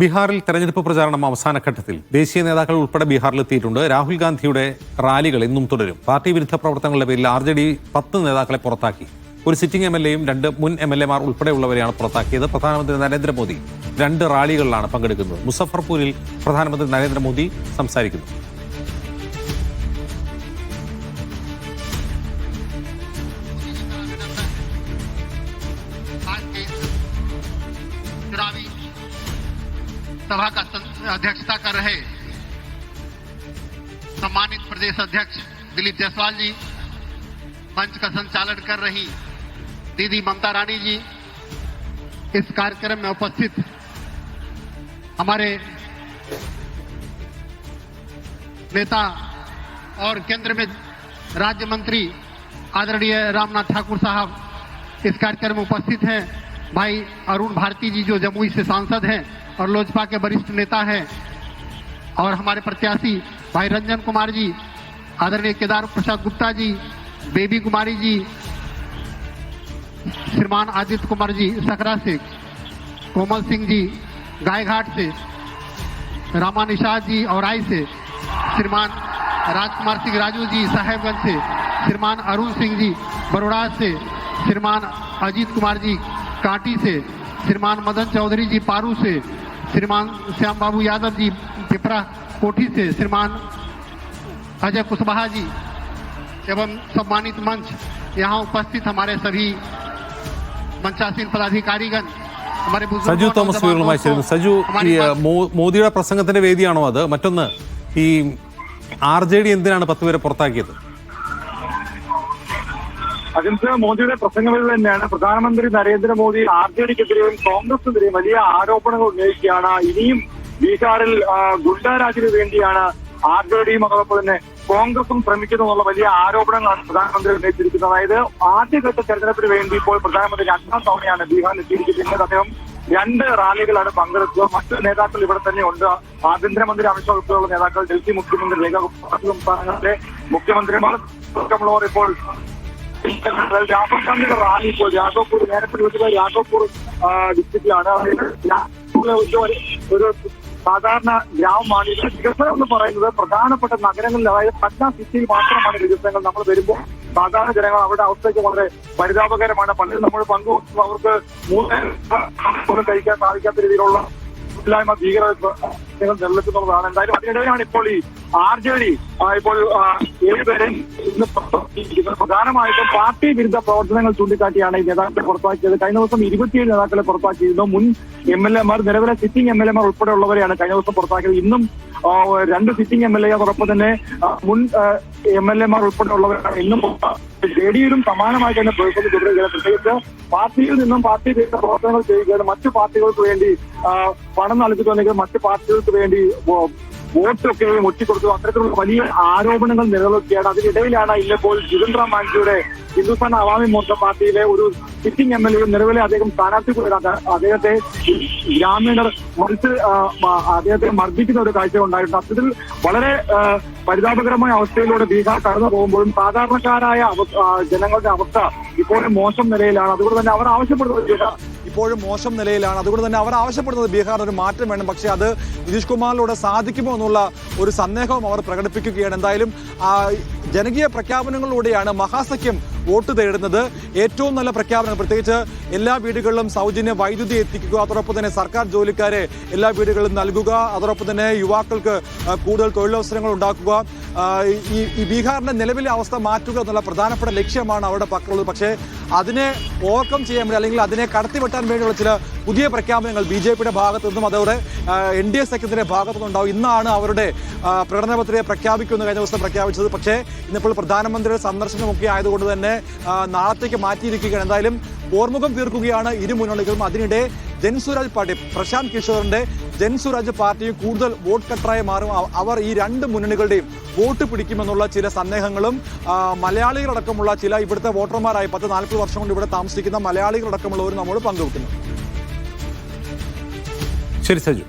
ബീഹാറിൽ തെരഞ്ഞെടുപ്പ് പ്രചാരണം അവസാന ഘട്ടത്തിൽ ദേശീയ നേതാക്കൾ ഉൾപ്പെടെ ബീഹാറിൽ എത്തിയിട്ടുണ്ട് രാഹുൽ ഗാന്ധിയുടെ റാലികൾ ഇന്നും തുടരും. പാർട്ടി വിരുദ്ധ പ്രവർത്തനങ്ങളുടെ പേരിൽ ആർ ജെ ഡി പത്ത് നേതാക്കളെ പുറത്താക്കി. ഒരു സിറ്റിംഗ് എം എൽ എയും രണ്ട് മുൻ എം എൽ എമാർ ഉൾപ്പെടെയുള്ളവരെയാണ് പുറത്താക്കിയത്. പ്രധാനമന്ത്രി നരേന്ദ്രമോദി രണ്ട് റാലികളിലാണ് പങ്കെടുക്കുന്നത്. മുസഫർപൂരിൽ പ്രധാനമന്ത്രി നരേന്ദ്രമോദി സംസാരിക്കുന്നു. सभा का अध्यक्षता कर रहे सम्मानित प्रदेश अध्यक्ष दिलीप जायसवाल जी, मंच का संचालन कर रही दीदी ममता रानी जी, इस कार्यक्रम में उपस्थित हमारे नेता और केंद्र में राज्य मंत्री आदरणीय रामनाथ ठाकुर साहब इस कार्यक्रम में उपस्थित हैं। भाई अरुण भारती जी जो जमुई से सांसद हैं और लोजपा के वरिष्ठ नेता हैं और हमारे प्रत्याशी भाई रंजन कुमार जी, आदरणीय केदार प्रसाद गुप्ता जी, बेबी कुमारी जी, श्रीमान आदित्य कुमार जी, सकरा से, कोमल सिंह जी, गायघाट से रामा निषाद जी और आई से, श्रीमान राजकुमार सिंह राजू जी, साहेबगंज से, श्रीमान अरुण सिंह जी बड़ोड़ा से, श्रीमान अजीत कुमार जी, कांटी से, श्रीमान मदन चौधरी जी, पारू से श्रीमान श्याम बाबू यादव जी पिपरा कोठी से श्रीमान अजय कुशवाहा जी एवं सम्मानित मंच यहाँ उपस्थित हमारे सभी मंचासीन पदाधिकारीगण हमारे बुजुर्गों, സജു തോമസ് नौजवान വിവരങ്ങളുമായി दोस्तों, ചേരുന്നു സജു ഈ हमारी ഏഹ്, മോ- മോദിയുടെ പ്രസംഗത്തിന്റെ വേദിയാണോ അത് മറ്റൊന്ന് ഈ ആർ ജെ ഡി എന്തിനാണ് പത്ത് പേരെ പുറത്താക്കിയത് അജിംസ് മോദിയുടെ പ്രസംഗങ്ങളിൽ തന്നെയാണ് പ്രധാനമന്ത്രി നരേന്ദ്രമോദി ആർ ജെ ഡിക്കെതിരെയും കോൺഗ്രസിനെതിരെയും വലിയ ആരോപണങ്ങൾ ഉന്നയിക്കുകയാണ്. ഇനിയും ബീഹാറിൽ ഗുണ്ടാരാജിന് വേണ്ടിയാണ് ആർ ജെ ഡിയും അതോടൊപ്പം തന്നെ കോൺഗ്രസും ശ്രമിക്കുന്നു എന്നുള്ള വലിയ ആരോപണങ്ങളാണ് പ്രധാനമന്ത്രി ഉന്നയിച്ചിരിക്കുന്നത്. അതായത് ആദ്യഘട്ട തെരഞ്ഞെടുപ്പിന് വേണ്ടി ഇപ്പോൾ പ്രധാനമന്ത്രി രണ്ടാം തവണയാണ് ബീഹാറിൽ എത്തിയിരിക്കുന്നത്. അദ്ദേഹം രണ്ട് റാലികളാണ് പങ്കെടുത്തത്. മറ്റു നേതാക്കൾ ഇവിടെ തന്നെ ഉണ്ട്. ആഭ്യന്തരമന്ത്രി അമിത്ഷാ ഉൾപ്പെടെയുള്ള നേതാക്കൾ ഡൽഹി മുഖ്യമന്ത്രി ലേഖ സംസ്ഥാനങ്ങളിലെ മുഖ്യമന്ത്രിമാർ ഇപ്പോൾ ഗാന്ധിയുടെ റാലി ഇപ്പോൾ രാഘവപൂർ നേരത്തെ വിളിച്ചത് രാഘവപൂർ ഡിസ്ട്രിക്റ്റിലാണ് അതായത് ഒരു സാധാരണ ഗ്രാമമാണ്. ഇത് വികസനം എന്ന് പറയുന്നത് പ്രധാനപ്പെട്ട നഗരങ്ങളിൽ അതായത് പട്ന സിറ്റിയിൽ മാത്രമാണ് വികസനങ്ങൾ നമ്മൾ വരുമ്പോൾ സാധാരണ ജനങ്ങൾ അവരുടെ അവസ്ഥയ്ക്ക് വളരെ പരിതാപകരമാണ്. പലരും നമ്മൾ പങ്കു അവർക്ക് മൂന്ന് കഴിക്കാൻ സാധിക്കാത്ത രീതിയിലുള്ള ഇല്ലായ്മ ഭീകരങ്ങൾ നിലനിൽക്കുന്നതാണ് എന്തായാലും അതിനിടയിലാണ് ഇപ്പോൾ ഈ ആർ ജെ ഡി ഇപ്പോൾ ഏഴുപേരെ ഇന്ന്. പ്രധാനമായിട്ടും പാർട്ടി വിരുദ്ധ പ്രവർത്തനങ്ങൾ ചൂണ്ടിക്കാട്ടിയാണ് ഈ നേതാക്കളെ പുറത്താക്കിയത്. കഴിഞ്ഞ ദിവസം ഇരുപത്തിയേഴ് നേതാക്കളെ പുറത്താക്കിയിരുന്നു. മുൻ എം എൽ എമാർ നിലവിലെ സിറ്റിംഗ് എം എൽ എമാർ ഉൾപ്പെടെയുള്ളവരെയാണ് കഴിഞ്ഞ ദിവസം പുറത്താക്കിയത്. ഇന്നും രണ്ട് സിറ്റിംഗ് എം എൽ എ തന്നെ മുൻ എം എൽ എമാർ ഉൾപ്പെടെയുള്ളവരാണ് ഇന്നും ജെ ഡിയിലും സമാനമായി തന്നെ പ്രതിസന്ധി തുടരുകയാണ്. പ്രത്യേകിച്ച് പാർട്ടിയിൽ നിന്നും പാർട്ടി വിരുദ്ധ പ്രവർത്തനങ്ങൾ ചെയ്യുകയാണ് മറ്റു പാർട്ടികൾക്ക് വേണ്ടി പണം നൽകിയിട്ടുണ്ടെങ്കിൽ മറ്റു പാർട്ടികൾക്ക് വേണ്ടി വോ- വോട്ടൊക്കെ ഒറ്റിക്കൊടുത്തു അത്തരത്തിലുള്ള വലിയ ആരോപണങ്ങൾ നിലനിൽക്കുകയാണ്. അതിനിടയിലാണ് ഇന്നിപ്പോൾ ജിതേന്ദ്ര മാഞ്ചിയുടെ ഹിന്ദുസ്ഥാൻ അവാമി മോർച്ച പാർട്ടിയിലെ ഒരു സിറ്റിംഗ് എം എൽ എയും നിലവിലെ അദ്ദേഹം സ്ഥാനാർത്ഥി അദ്ദേഹത്തെ ഗ്രാമീണർ മറിച്ച് അദ്ദേഹത്തെ മർദ്ദിക്കുന്ന ഒരു കാഴ്ച ഉണ്ടായിട്ടുണ്ട്. അത്തരത്തിൽ വളരെ പരിതാപകരമായ അവസ്ഥയിലൂടെ ബീഹാർ കടന്നു പോകുമ്പോഴും സാധാരണക്കാരായ ജനങ്ങളുടെ അവസ്ഥ ഇപ്പോഴും മോശം നിലയിലാണ്. അതുകൊണ്ട് തന്നെ അവർ ആവശ്യപ്പെടുന്നത് ഇപ്പോഴും മോശം നിലയിലാണ്. അതുകൊണ്ട് തന്നെ അവർ ആവശ്യപ്പെടുന്നത് ബീഹാറിന് ഒരു മാറ്റം വേണം. പക്ഷേ അത് നിതീഷ് കുമാറിലൂടെ സാധിക്കുമോ എന്നുള്ള ഒരു സന്ദേഹവും അവർ പ്രകടിപ്പിക്കുകയാണ്. എന്തായാലും ജനകീയ പ്രഖ്യാപനങ്ങളിലൂടെയാണ് മഹാസഖ്യം വോട്ട് തേടുന്നത്. ഏറ്റവും നല്ല പ്രഖ്യാപനം. പ്രത്യേകിച്ച് എല്ലാ വീടുകളിലും സൗജന്യ വൈദ്യുതി എത്തിക്കുക അതോടൊപ്പം തന്നെ സർക്കാർ ജോലിക്കാരെ എല്ലാ വീടുകളിലും നൽകുക അതോടൊപ്പം തന്നെ യുവാക്കൾക്ക് കൂടുതൽ തൊഴിലവസരങ്ങൾ ഉണ്ടാക്കുക. ഈ ഈ ബീഹാറിന്റെ നിലവിലെ അവസ്ഥ മാറ്റുക എന്നുള്ള പ്രധാനപ്പെട്ട ലക്ഷ്യമാണ് അവരുടെ പക്കമുള്ളത് പക്ഷേ അതിനെ ഓവർകം ചെയ്യാൻ വേണ്ടി അല്ലെങ്കിൽ അതിനെ കടത്തിവെട്ടാൻ വേണ്ടിയുള്ള ചില പുതിയ പ്രഖ്യാപനങ്ങൾ ബി ജെ പിയുടെ ഭാഗത്തു നിന്നും അതോടെ എൻ ഡി എ സഖ്യത്തിന്റെ ഭാഗത്തു നിന്നുണ്ടാവും ഇന്നാണ് അവരുടെ പ്രകടന പത്രിക പ്രഖ്യാപിക്കുമെന്ന് കഴിഞ്ഞ ദിവസം പ്രഖ്യാപിച്ചത്. പക്ഷേ ഇന്നിപ്പോൾ പ്രധാനമന്ത്രിയുടെ സന്ദർശനമൊക്കെ ആയതുകൊണ്ട് തന്നെ നാളത്തേക്ക് മാറ്റിയിരിക്കുകയാണ്. എന്തായാലും ഓർമുഖം തീർക്കുകയാണ് ഇരു മുന്നണികളും. അതിനിടെ ജൻസുരാജ് പാട്ടി പ്രശാന്ത് കിഷോറിന്റെ ജൻസുരാജ് പാർട്ടിയും കൂടുതൽ വോട്ട് കട്ടറായി മാറും. അവർ ഈ രണ്ട് മുന്നണികളുടെയും വോട്ട് പിടിക്കുമെന്നുള്ള ചില സന്ദേഹങ്ങളും മലയാളികളടക്കമുള്ള ചില ഇവിടുത്തെ വോട്ടർമാരായി പത്ത് നാൽപ്പത് വർഷം കൊണ്ട് ഇവിടെ താമസിക്കുന്ന മലയാളികളടക്കമുള്ളവരും നമ്മോട് പങ്കുവെക്കുന്നു. ശരി സജു.